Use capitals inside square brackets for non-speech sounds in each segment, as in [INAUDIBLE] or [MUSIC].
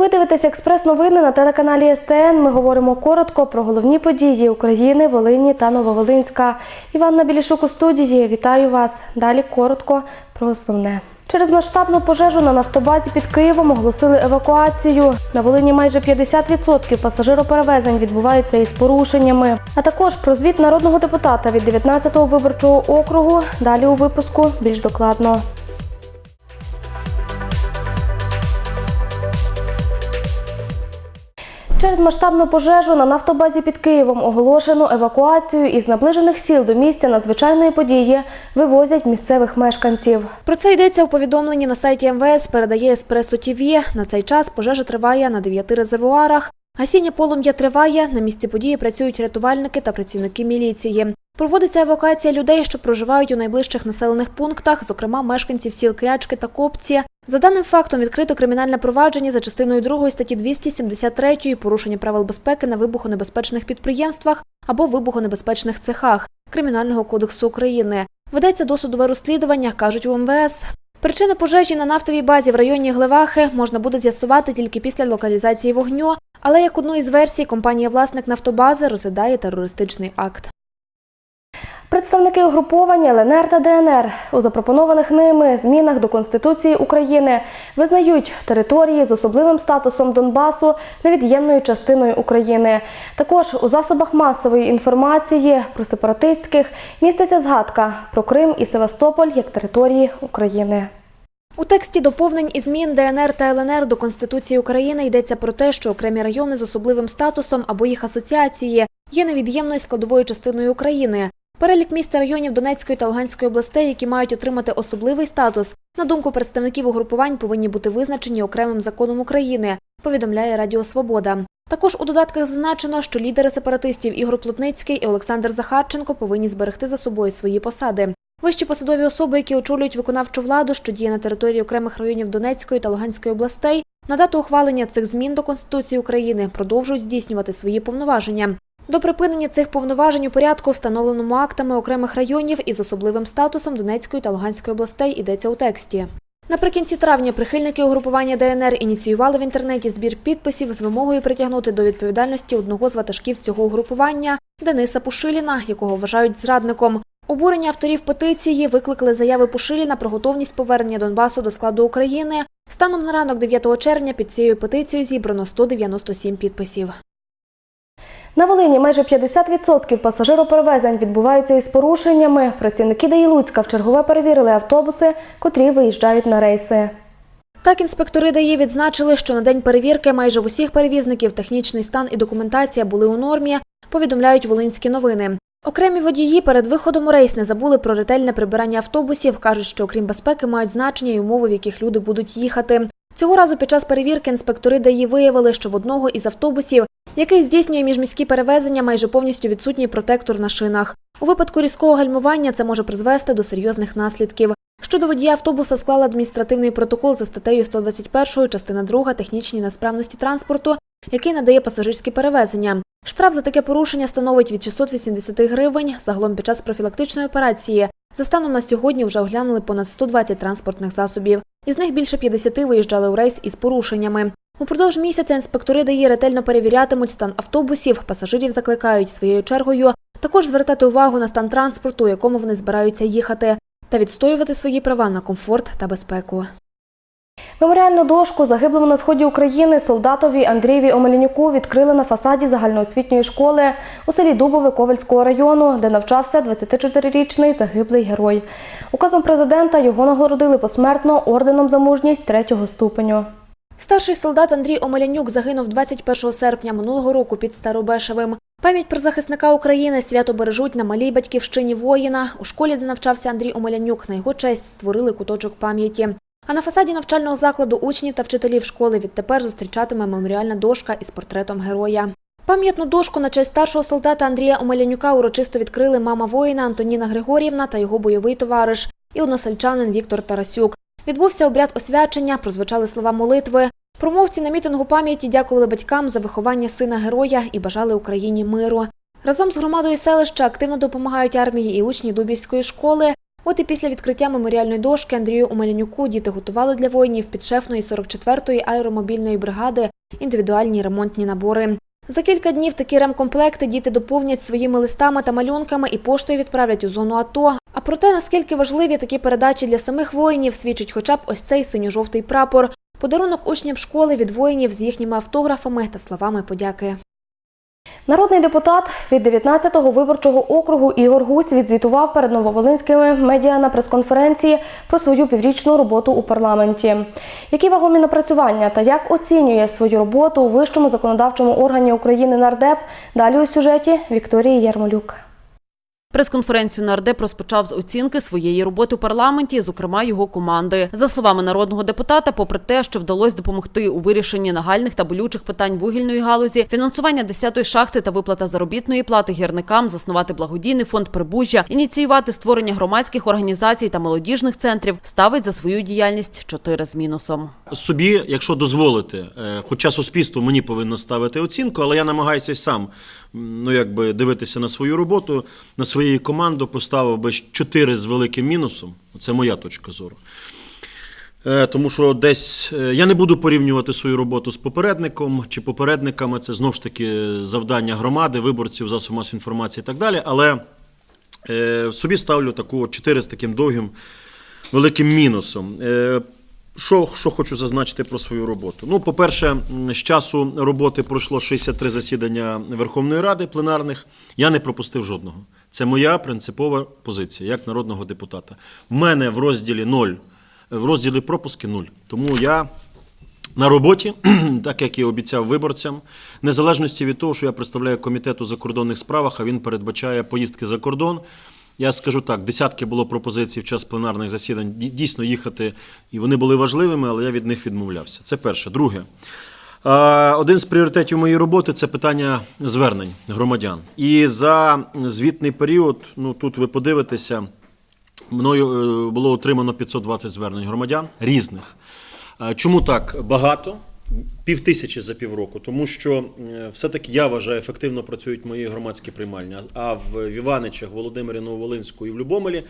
Ви дивитесь експрес-новини на телеканалі СТН. Ми говоримо коротко про головні події України, Волині та Нововолинська. Іванна Білішук у студії. Вітаю вас. Далі коротко про основне. Через масштабну пожежу на нафтобазі під Києвом оголосили евакуацію. На Волині майже 50% пасажироперевезень відбуваються із порушеннями. А також про звіт народного депутата від 19-го виборчого округу. Далі у випуску більш докладно. Через масштабну пожежу на нафтобазі під Києвом оголошено евакуацію із наближених сіл до місця надзвичайної події вивозять місцевих мешканців. Про це йдеться у повідомленні на сайті МВС, передає Еспресо ТІВІ. На цей час пожежа триває на дев'яти резервуарах. Гасіння полум'я триває. На місці події працюють рятувальники та працівники міліції. Проводиться евакуація людей, що проживають у найближчих населених пунктах, зокрема мешканців сіл Крячки та Копці. За даним фактом відкрито кримінальне провадження за частиною 2 статті 273 порушення правил безпеки на вибухонебезпечних підприємствах або вибухонебезпечних цехах Кримінального кодексу України. Ведеться досудове розслідування, кажуть у МВС. Причини пожежі на нафтовій базі в районі Глевахи можна буде з'ясувати тільки після локалізації вогню, але як одну із версій компанія-власник нафтобази розглядає терористичний акт. Представники угруповань ЛНР та ДНР у запропонованих ними змінах до Конституції України визнають території з особливим статусом Донбасу невід'ємною частиною України. Також у засобах масової інформації про сепаратистських міститься згадка про Крим і Севастополь як території України. У тексті доповнень і змін ДНР та ЛНР до Конституції України йдеться про те, що окремі райони з особливим статусом або їх асоціації є невід'ємною складовою частиною України. Перелік міст районів Донецької та Луганської областей, які мають отримати особливий статус, на думку представників угрупувань, повинні бути визначені окремим законом України, повідомляє Радіо Свобода. Також у додатках зазначено, що лідери сепаратистів Ігор Плотницький і Олександр Захарченко повинні зберегти за собою свої посади. Вищі посадові особи, які очолюють виконавчу владу, що діє на території окремих районів Донецької та Луганської областей, на дату ухвалення цих змін до Конституції України продовжують здійснювати свої повноваження. До припинення цих повноважень у порядку, встановленому актами окремих районів із особливим статусом Донецької та Луганської областей, йдеться у тексті. Наприкінці травня прихильники угрупування ДНР ініціювали в інтернеті збір підписів з вимогою притягнути до відповідальності одного з ватажків цього угрупування Дениса Пушиліна, якого вважають зрадником. Обурення авторів петиції викликали заяви Пушиліна про готовність повернення Донбасу до складу України. Станом на ранок 9 червня під цією петицією зібрано 197 підписів. На Волині майже 50% пасажироперевезень відбуваються із порушеннями. Працівники ДАІ Луцька вчергове перевірили автобуси, котрі виїжджають на рейси. Так, інспектори ДАІ відзначили, що на день перевірки майже в усіх перевізників технічний стан і документація були у нормі, повідомляють волинські новини. Окремі водії перед виходом у рейс не забули про ретельне прибирання автобусів. кажуть, що окрім безпеки мають значення й умови, в яких люди будуть їхати. Цього разу під час перевірки інспектори ДАІ виявили, що в одного із автобусів, який здійснює міжміські перевезення, майже повністю відсутній протектор на шинах. У випадку різкого гальмування це може призвести до серйозних наслідків. Щодо водія автобуса склали адміністративний протокол за статтею 121 частина 2 технічні несправності транспорту, який надає пасажирські перевезення. Штраф за таке порушення становить від 680 гривень. Загалом під час профілактичної операції за станом на сьогодні вже оглянули понад 120 транспортних засобів. Із них більше 50 виїжджали у рейс із порушеннями. Упродовж місяця інспектори ДАІ ретельно перевірятимуть стан автобусів. Пасажирів закликають своєю чергою також звертати увагу на стан транспорту, у якому вони збираються їхати, та відстоювати свої права на комфорт та безпеку. Меморіальну дошку загиблому на сході України солдатові Андрієві Омелянюку відкрили на фасаді загальноосвітньої школи у селі Дубове Ковальського району, де навчався 24-річний загиблий герой. Указом президента його нагородили посмертно орденом за мужність третього ступеню. Старший солдат Андрій Омелянюк загинув 21 серпня минулого року під Старобешевим. Пам'ять про захисника України свято бережуть на малій батьківщині воїна. У школі, де навчався Андрій Омелянюк, на його честь створили куточок пам'яті. А на фасаді навчального закладу учнів та вчителів школи відтепер зустрічатиме меморіальна дошка із портретом героя. Пам'ятну дошку на честь старшого солдата Андрія Омелянюка урочисто відкрили мама воїна Антоніна Григорівна та його бойовий товариш і односельчанин Віктор Тарасюк. Відбувся обряд освячення, прозвучали слова молитви. Промовці на мітингу пам'яті дякували батькам за виховання сина героя і бажали Україні миру. Разом з громадою селища активно допомагають армії і учні Дубівської школи. От і після відкриття меморіальної дошки Андрію Омелянюку діти готували для воїнів підшефної 44-ї аеромобільної бригади індивідуальні ремонтні набори. За кілька днів такі ремкомплекти діти доповнять своїми листами та малюнками і поштою відправлять у зону АТО. А про те, наскільки важливі такі передачі для самих воїнів, свідчить хоча б ось цей синьо-жовтий прапор. Подарунок учням школи від воїнів з їхніми автографами та словами подяки. Народний депутат від 19-го виборчого округу Ігор Гусь відзвітував перед нововолинськими медіа на прес-конференції про свою піврічну роботу у парламенті. Які вагомі напрацювання та як оцінює свою роботу у вищому законодавчому органі України нардеп? Далі у сюжеті Вікторії Ярмолюк. Прес-конференцію нардеп розпочав з оцінки своєї роботи у парламенті, зокрема його команди. За словами народного депутата, попри те, що вдалося допомогти у вирішенні нагальних та болючих питань вугільної галузі, фінансування 10-ї шахти та виплата заробітної плати гірникам, заснувати благодійний фонд Прибужжя, ініціювати створення громадських організацій та молодіжних центрів, ставить за свою діяльність чотири з мінусом. собі, якщо дозволити, е, хоча суспільство мені повинно ставити оцінку, але я намагаюся сам ну, якби дивитися на свою роботу, на свою команду, поставив би 4 з великим мінусом. Це моя точка зору. Е, Тому що десь е, я не буду порівнювати свою роботу з попередником чи попередниками. Це знов ж таки завдання громади, виборців, засобів масової інформації і так далі. Але е, собі ставлю таку 4 з таким довгим великим мінусом. Що, що хочу зазначити про свою роботу? Ну, по-перше, з часу роботи пройшло 63 засідання Верховної Ради пленарних. Я не пропустив жодного. Це моя принципова позиція як народного депутата. В мене в розділі 0, в розділі пропуски 0. Тому я на роботі, [CLEARS THROAT] так як і обіцяв виборцям, незалежності від того, що я представляю комітет у закордонних справах, а він передбачає поїздки за кордон. Я скажу так, десятки було пропозицій в час пленарних засідань дійсно їхати, і вони були важливими, але я від них відмовлявся. Це перше. Друге. Один з пріоритетів моєї роботи це питання звернень громадян. І за звітний період, ну тут ви подивитеся, мною е, було отримано 520 звернень громадян різних. Чому так багато? Пів тисячі за півроку, тому що е, все-таки я вважаю, ефективно працюють мої громадські приймальні. А- в Іваничах, Володимирі Нововолинську і в Любомелі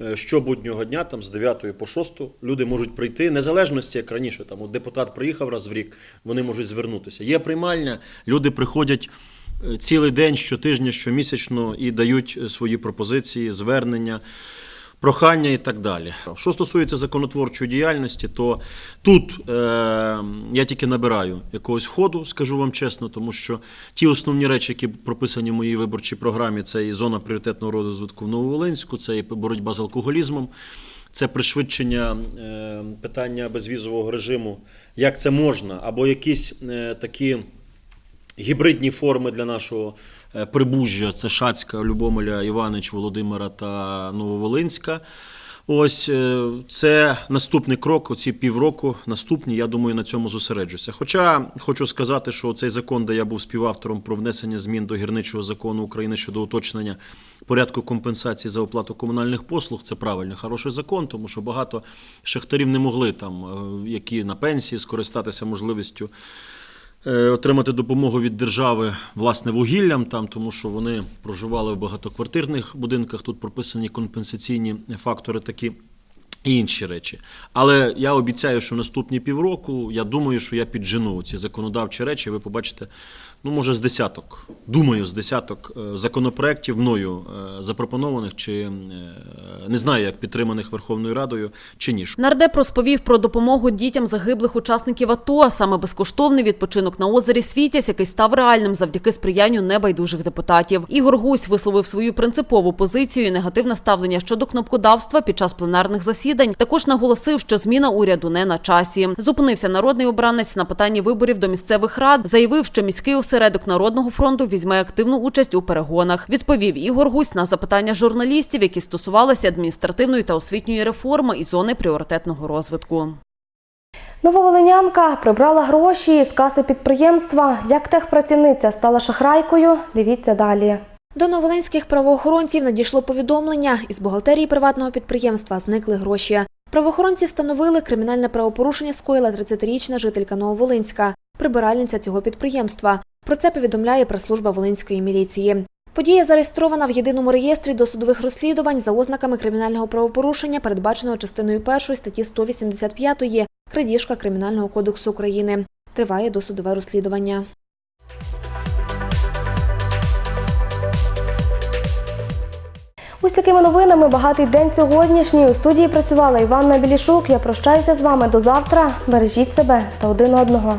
е, щобуднього дня, там з 9 по 6, люди можуть прийти, незалежності, як раніше. Там от депутат приїхав раз в рік, вони можуть звернутися. Є приймальня, люди приходять е, цілий день, щотижня, щомісячно і дають свої пропозиції, звернення прохання і так далі. Що стосується законотворчої діяльності, то тут е, я тільки набираю якогось ходу, скажу вам чесно, тому що ті основні речі, які прописані в моїй виборчій програмі, це і зона пріоритетного розвитку в Нововолинську, це і боротьба з алкоголізмом. Це пришвидшення е, питання безвізового режиму, як це можна, або якісь е, такі гібридні форми для нашого прибужжя це Шацька, Любомеля, Іванич, Володимира та Нововолинська. Ось е, це наступний крок, оці півроку наступні, я думаю, на цьому зосереджуся. Хоча хочу сказати, що цей закон, де я був співавтором про внесення змін до гірничого закону України щодо уточнення порядку компенсації за оплату комунальних послуг, це правильний, хороший закон, тому що багато шахтарів не могли там, е, які на пенсії, скористатися можливістю е, отримати допомогу від держави власне вугіллям, там, тому що вони проживали в багатоквартирних будинках. Тут прописані компенсаційні фактори такі. І інші речі. Але я обіцяю, що наступні півроку я думаю, що я піджену ці законодавчі речі. Ви побачите, ну може з десяток, думаю, з десяток е, законопроєктів мною е, запропонованих, чи е, не знаю, як підтриманих Верховною Радою, чи ні. Нардеп розповів про допомогу дітям загиблих учасників АТО, а саме безкоштовний відпочинок на озері Світязь, який став реальним завдяки сприянню небайдужих депутатів. Ігор Гусь висловив свою принципову позицію і негативне ставлення щодо кнопкодавства під час пленарних засідань. Також наголосив, що зміна уряду не на часі. Зупинився народний обранець на питанні виборів до місцевих рад. Заявив, що міський осередок народного фронту візьме активну участь у перегонах. Відповів Ігор Гусь на запитання журналістів, які стосувалися адміністративної та освітньої реформи і зони пріоритетного розвитку. Нововолинянка прибрала гроші з каси підприємства. Як техпрацівниця стала шахрайкою? Дивіться далі. До новолинських правоохоронців надійшло повідомлення. Із бухгалтерії приватного підприємства зникли гроші. Правоохоронці встановили кримінальне правопорушення скоїла 30-річна жителька Нововолинська, прибиральниця цього підприємства. Про це повідомляє прес-служба Волинської міліції. Подія зареєстрована в єдиному реєстрі досудових розслідувань за ознаками кримінального правопорушення, передбаченого частиною 1 статті 185 крадіжка Кримінального кодексу України. Триває досудове розслідування. Ось такими новинами багатий день сьогоднішній. У студії працювала Іванна Білішук. Я прощаюся з вами до завтра. Бережіть себе та один одного.